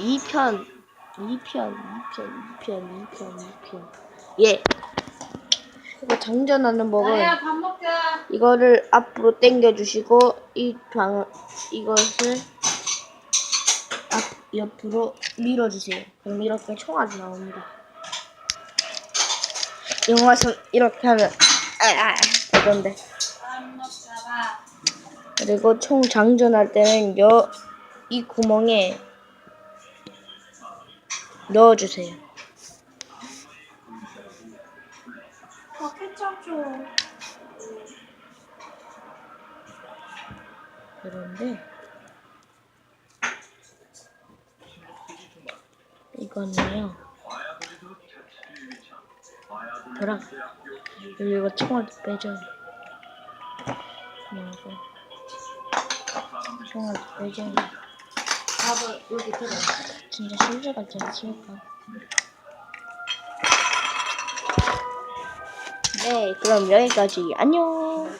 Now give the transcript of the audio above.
2편 2편 2편 2편 2편 2편 예 이거 장전하는 법은 나야 밥 먹자. 이거를 앞으로 당겨 주시고 이 방 이것을 앞 옆으로 밀어 주세요. 그럼 이렇게 총알이 나옵니다. 이것은 이렇게 하면 아, 이건데. 그리고 총 장전할 때는 여 이 구멍에 넣어 주세요. 어, 케첩 줘. 그런데 이거는요 뭐라 그리고 이거 총알 빼줘요 그리고 총알 빼줘요 밥을 여기 들어. 진짜 실수가 좀 치울까 네 그럼 여기까지. 안녕